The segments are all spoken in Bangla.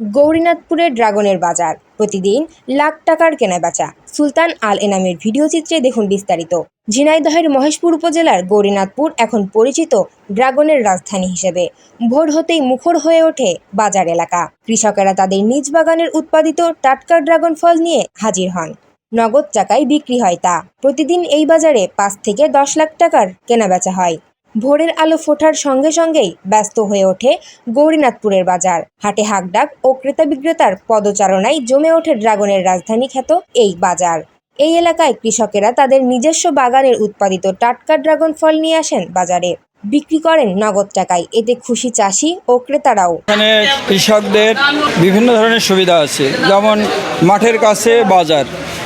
গৌরীনাথপুরের ড্রাগনের বাজার। প্রতিদিন লাখ টাকার কেনাবেচা। সুলতান আল এনামের ভিডিও চিত্রে দেখুন বিস্তারিত। ঝিনাইদহের মহেশপুর উপজেলার গৌরীনাথপুর এখন পরিচিত ড্রাগনের রাজধানী হিসেবে। ভোর হতেই মুখর হয়ে ওঠে বাজার এলাকা। কৃষকেরা তাদের নিজ বাগানের উৎপাদিত টাটকা ড্রাগন ফল নিয়ে হাজির হন। নগদ টাকায় বিক্রি হয় তা। প্রতিদিন এই বাজারে পাঁচ থেকে দশ লাখ টাকার কেনাবেচা হয়। ভোরের আলো ফোটার সঙ্গে সঙ্গেই ব্যস্ত হয়ে ওঠে গৌরীনাথপুরের বাজার। হাটে হাকডাক ও ক্রেতা বিক্রেতার পদচারণায় জমে ওঠে ড্রাগনের রাজধানী খ্যাত এই বাজার। এই এলাকায় কৃষকেরা তাদের নিজস্ব বাগানের উৎপাদিত টাটকা ড্রাগন ফল নিয়ে আসেন বাজারে। বিক্রি করেন নগদ টাকায় এতে খুশি চাষি ও ক্রেতারাও। এখানে কৃষকদের বিভিন্ন ধরনের সুবিধা আছে যেমন মাঠের কাছে বাজার।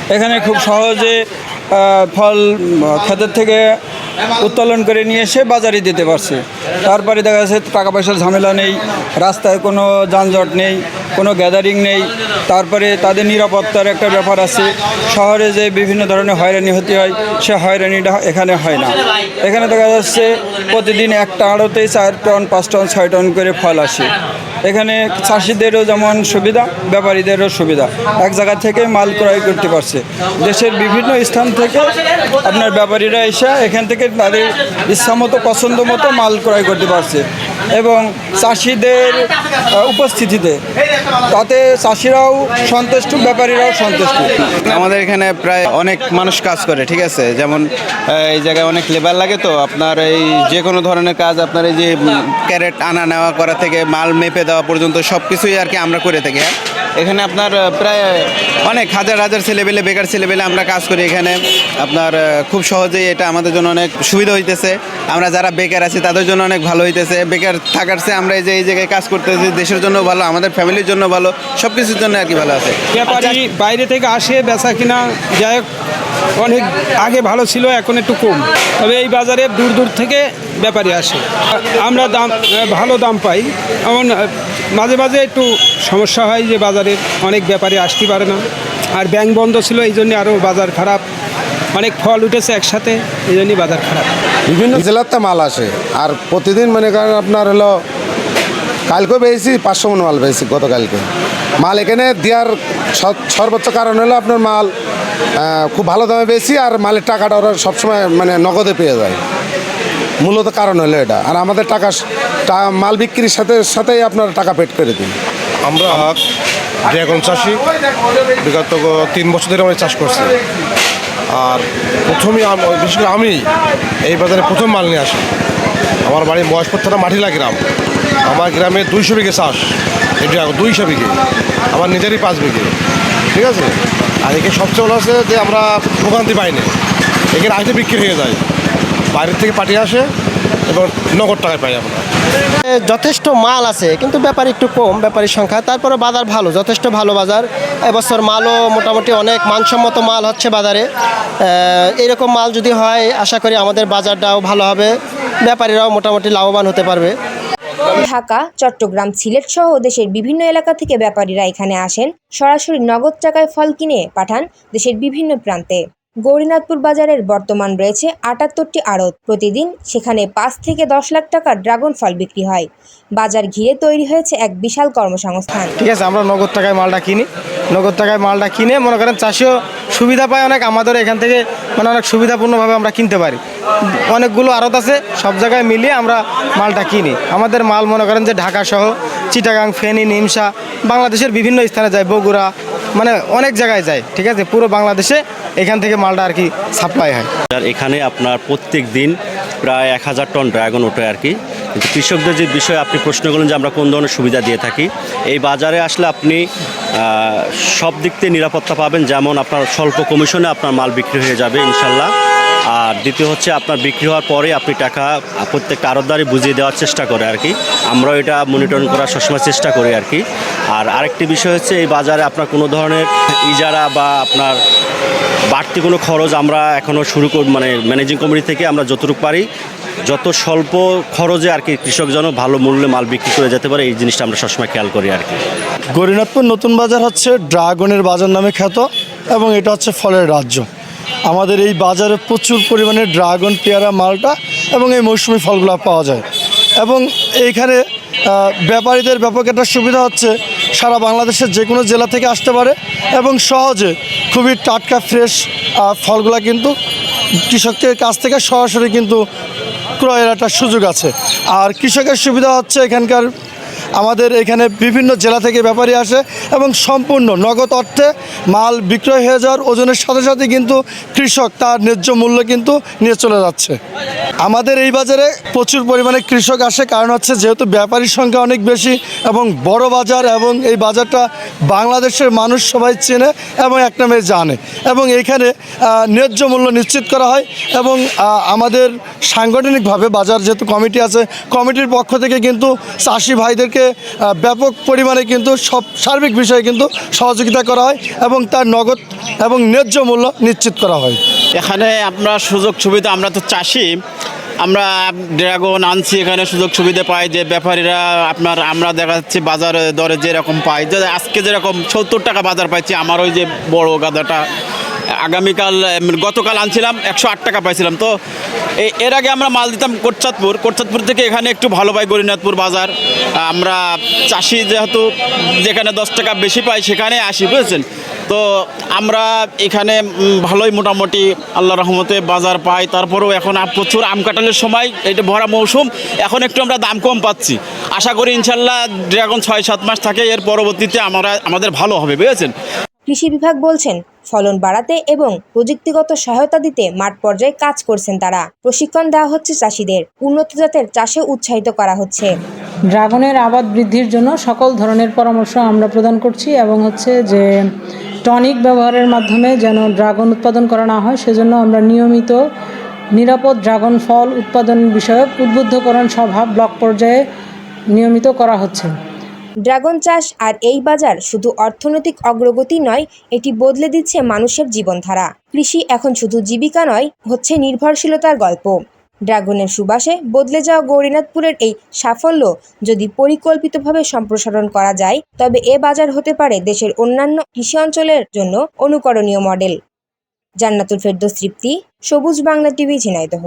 এখানে খুব সহজে ফল উম, থেকে উত্তোলন করে নিয়ে এসে বাজারে দিতে পারছে। তারপরে দেখা যাচ্ছে টাকা পয়সার ঝামেলা নেই, রাস্তায় কোনো যানজট নেই, কোনো গ্যাদারিং নেই। তারপরে তাদের নিরাপত্তার একটা ব্যাপার আছে। শহরে যে বিভিন্ন ধরনের হয়রানি হতে হয়, সে হয়রানিটা এখানে হয় না। এখানে দেখা যাচ্ছে প্রতিদিন একটা আড়তেই চার টন, পাঁচ টন, ছয় টন করে ফল আসে। এখানে চাষিদেরও যেমন সুবিধা, ব্যাপারীদেরও সুবিধা। এক জায়গা থেকে মাল ক্রয় করতে পারছে। দেশের বিভিন্ন স্থান থেকে আপনার ব্যাপারীরা এসে এখান থেকে তাদের ইচ্ছা মতো পছন্দ মতো মাল ক্রয় করতে পারছে। এবং চাষিদের উপস্থিতিতে। তাতে চাষিরাও সন্তুষ্ট, ব্যাপারীরাও সন্তুষ্ট। আমাদের এখানে প্রায় অনেক মানুষ কাজ করে, ঠিক আছে? যেমন এই জায়গায় অনেক লেবার লাগে তো, আপনার এই যে কোনো ধরনের কাজ, আপনার এই যে ক্যারেট আনা নেওয়া করা থেকে, মাল মেপে দেওয়া পর্যন্ত সব কিছুই আর কি আমরা করে থাকি হ্যাঁ? এখানে আপনার প্রায় অনেক হাজার হাজার ছেলেবেলে বেকার ছেলেবেলে আমরা কাজ করি এখানে। আপনার খুব সহজেই এটা আমাদের জন্য অনেক সুবিধা হইতেছে। আমরা যারা বেকার আছি, তাদের জন্য অনেক ভালো হইতেছে। বেকার থাকার চেয়ে আমরা এই যে এই জায়গায় কাজ করতেছি দেশের জন্য ভালো আমাদের ফ্যামিলির জন্য ভালো সব কিছুর জন্য আর কি ভালো আছে। ব্যাপারী বাইরে থেকে আসে বেচা কিনা যাই হোক অনেক আগে ভালো ছিল এখন একটু কম। তবে এই বাজারে দূর দূর থেকে ব্যাপারী আসে। আমরা দাম ভালো দাম পাই। এমন মাঝে মাঝে একটু সমস্যা হয় যে বাজারে অনেক ব্যাপারী আসতে পারে না। আর ব্যাংক বন্ধ ছিল এই জন্য আরও বাজার খারাপ। অনেক ফল উঠেছে একসাথে এই জন্যই বাজার খারাপ। বিভিন্ন জেলাতে মাল আসে আর প্রতিদিন মনে করেন আপনার হলো কালকেও পেয়েছি পাঁচশো মন মাল পেয়েছি গতকালকে। মাল এখানে দেওয়ার সর্বোচ্চ কারণ হলো আপনার মাল খুব ভালো দামে পেয়েছি আর মালের টাকাটা ওরা সবসময় মানে নগদে পেয়ে যায়। মূলত কারণ হলো এটা আর আমাদের টাকা মাল বিক্রির সাথে সাথেই আপনার টাকা পেড করে দিন। আমরা ড্রাগন চাষি বিগত তিন বছর ধরে আমরা চাষ করছি। আর প্রথমে আম- বিশেষ করে আমি এই বাজারে প্রথম মাল নিয়ে আসি। আমার বাড়ি মহেশপুর থানা মাঠিলা গ্রাম। আমার গ্রামে দুইশো বিঘে চাষ। ড্রাগন দুইশো বিঘে। আমার নিজেরই পাঁচ বিঘে। ঠিক আছে? আর এখানে সবচেয়ে ভালো আছে যে আমরা ভোগান্তি পাই না এখানে বিক্রি হয়ে যায়। বাইরের থেকে পাঠিয়ে আসে এবং নগদ টাকায় পাই আমরা। যথেষ্ট মাল আছে, কিন্তু ব্যাপার একটু কম, ব্যাপারীর সংখ্যা। তারপরে বাজার ভালো, যথেষ্ট ভালো বাজার। এবছর মালও মোটামুটি অনেক মানসম্মত মাল হচ্ছে বাজারে। এরকম মাল যদি হয়, আশা করি আমাদের বাজারটাও ভালো হবে। ব্যাপারীরাও মোটামুটি লাভবান হতে পারবে। ঢাকা, চট্টগ্রাম, সিলেট সহ দেশের বিভিন্ন এলাকা থেকে ব্যাপারীরা এখানে আসেন। সরাসরি নগদ টাকায় ফল কিনে পাঠান দেশের বিভিন্ন প্রান্তে। গৌরীনাথপুর বাজারের বর্তমান রয়েছে আটাত্তরটি আড়ত। প্রতিদিন সেখানে পাঁচ থেকে দশ লাখ টাকার ড্রাগন ফল বিক্রি হয়। বাজার ঘিরে তৈরি হয়েছে এক বিশাল কর্মসংস্থান। ঠিক আছে, আমরা নগদ টাকায় মালটা কিনি। নগদ টাকায় মালটা কিনে মনে করেন চাষিও সুবিধা পায়, অনেক আমাদের এখান থেকে মানে অনেক সুবিধাপূর্ণভাবে আমরা কিনতে পারি। অনেকগুলো আড়ত আছে, সব জায়গায় মিলিয়ে আমরা মালটা কিনি। আমাদের মাল মনে করেন যে ঢাকা সহ চিটাগাং, ফেনী, নিমসা, বাংলাদেশের বিভিন্ন স্থানে যায়, বগুড়া মানে অনেক জায়গায় যায়, ঠিক আছে? পুরো বাংলাদেশে এখান থেকে মালটা আর কি সাপ্লাই হয়। আর এখানে আপনার প্রত্যেক দিন প্রায় এক হাজার টন ড্রাগন ওঠে আর কি। কৃষকদের যে বিষয়ে আপনি প্রশ্ন করলেন যে আমরা কোন ধরনের সুবিধা দিয়ে থাকি, এই বাজারে আসলে আপনি সব দিক থেকে নিরাপত্তা পাবেন। যেমন আপনার স্বল্প কমিশনে আপনার মাল বিক্রি হয়ে যাবে, ইনশাল্লাহ। আর দ্বিতীয় হচ্ছে আপনার বিক্রি হওয়ার পরে আপনি টাকা প্রত্যেকটা আড়তদারি বুঝিয়ে দেওয়ার চেষ্টা করে আর কি। আমরাও এটা মনিটরিং করার সবসময় চেষ্টা করি আর কি। আর আরেকটি বিষয় হচ্ছে এই বাজারে আপনার কোনো ধরনের ইজারা বা আপনার বাড়তি কোনো খরচ আমরা এখনও শুরু কর মানে ম্যানেজিং কমিটি থেকে আমরা যতটুকু পারি, যত স্বল্প খরচে আর কি কৃষক যেন ভালো মূল্যে মাল বিক্রি করে যেতে পারে, এই জিনিসটা আমরা সবসময় খেয়াল করি আর কি। গরিনাথপুর নতুন বাজার হচ্ছে ড্রাগনের বাজার নামে খ্যাত এবং এটা হচ্ছে ফলের রাজ্য। আমাদের এই বাজারে প্রচুর পরিমাণে ড্রাগন, পেয়ারা, মালটা এবং এই মৌসুমি ফলগুলো পাওয়া যায়। এবং এইখানে ব্যাপারীদের ব্যাপক একটা সুবিধা হচ্ছে সারা বাংলাদেশের যে কোনো জেলা থেকে আসতে পারে এবং সহজে খুবই টাটকা ফ্রেশ ফলগুলো কিন্তু কৃষকদের কাছ থেকে সরাসরি কিন্তু ক্রয়ের একটা সুযোগ আছে। আর কৃষকের সুবিধা হচ্ছে এখানকার আমাদের এখানে বিভিন্ন জেলা থেকে ব্যাপারী আসে এবং সম্পূর্ণ নগদ অর্থে মাল বিক্রয় হয়ে যাওয়ার ওজনের সাথে সাথে কিন্তু কৃষক তার ন্যায্য মূল্য কিন্তু নিয়ে চলে যাচ্ছে। আমাদের এই বাজারে প্রচুর পরিমাণে কৃষক আসে কারণ হচ্ছে যেহেতু ব্যাপারীর সংখ্যা অনেক বেশি এবং বড় বাজার এবং এই বাজারটা বাংলাদেশের মানুষ সবাই চেনে এবং এক নামে জানে এবং এইখানে আহ, ন্যায্য মূল্য নিশ্চিত করা হয় এবং আমাদের সাংগঠনিকভাবে বাজার যেহেতু কমিটি আছে কমিটির পক্ষ থেকে কিন্তু চাষি ভাইদেরকে আহ, ব্যাপক পরিমাণে কিন্তু সব সার্বিক বিষয়ে কিন্তু সহযোগিতা করা হয় এবং তার নগদ এবং ন্যায্য মূল্য নিশ্চিত করা হয়। এখানে আমরা সুযোগ সুবিধা আমরা তো চাষি আমরা ড্রাগন আনছি এখানে সুযোগ সুবিধা পাই যে ব্যাপারীরা আপনার আমরা দেখা যাচ্ছে বাজার দরে যেরকম পাই যে আজকে যেরকম সত্তর টাকা বাজার পাইছি আমার ওই যে বড় গাদাটা আগামীকাল গতকাল আনছিলাম একশো আট টাকা পাইছিলাম তো এর আগে আমরা মাল দিতাম কোটচাঁদপুর। কোটচাঁদপুর থেকে এখানে একটু ভালো পাই গরিনাথপুর বাজার। আমরা চাষি যেহেতু যেখানে দশ টাকা বেশি পাই সেখানে আসি, বুঝেছেন? তো আমরা এখানে ভালোই মোটামুটি আল্লাহ রহমতে বাজার পাই। তারপরেও এখন প্রচুর আম কাঁঠালের সময় এটা ভরা মৌসুম, এখন একটু আমরা দাম কম পাচ্ছি। আশা করি ইনশাল্লাহ ড্রাগন ছয় সাত মাস থাকে, এর পরবর্তীতে আমরা, আমাদের ভালো হবে, বুঝেছেন? কৃষি বিভাগ বলছেন ফলন বাড়াতে এবং প্রযুক্তিগত সহায়তা দিতে মাঠ পর্যায়ে কাজ করছেন তারা। প্রশিক্ষণ দেওয়া হচ্ছে চাষিদের। উন্নত জাতের চাষে উৎসাহিত করা হচ্ছে। ড্রাগনের আবাদ বৃদ্ধির জন্য সকল ধরনের পরামর্শ আমরা প্রদান করছি এবং হচ্ছে যে টনিক ব্যবহারের মাধ্যমে যেন ড্রাগন উৎপাদন করা না হয়, সেজন্য আমরা নিয়মিত নিরাপদ ড্রাগন ফল উৎপাদন বিষয়ক উদ্বুদ্ধকরণ সভা ব্লক পর্যায়ে নিয়মিত করা হচ্ছে। ড্রাগন চাষ আর এই বাজার শুধু অর্থনৈতিক অগ্রগতি নয়, এটি বদলে দিচ্ছে মানুষের জীবনধারা। কৃষি এখন শুধু জীবিকা নয়, হচ্ছে নির্ভরশীলতার গল্প। ড্রাগনের সুবাসে বদলে যাওয়া গৌরীনাথপুরের এই সাফল্য যদি পরিকল্পিতভাবে সম্প্রসারণ করা যায়, তবে এ বাজার হতে পারে দেশের অন্যান্য কৃষি অঞ্চলের জন্য অনুকরণীয় মডেল। জান্নাতুল ফেরদৌস, তৃপ্তি, সবুজ বাংলা টিভি, ঝিনাইদহ।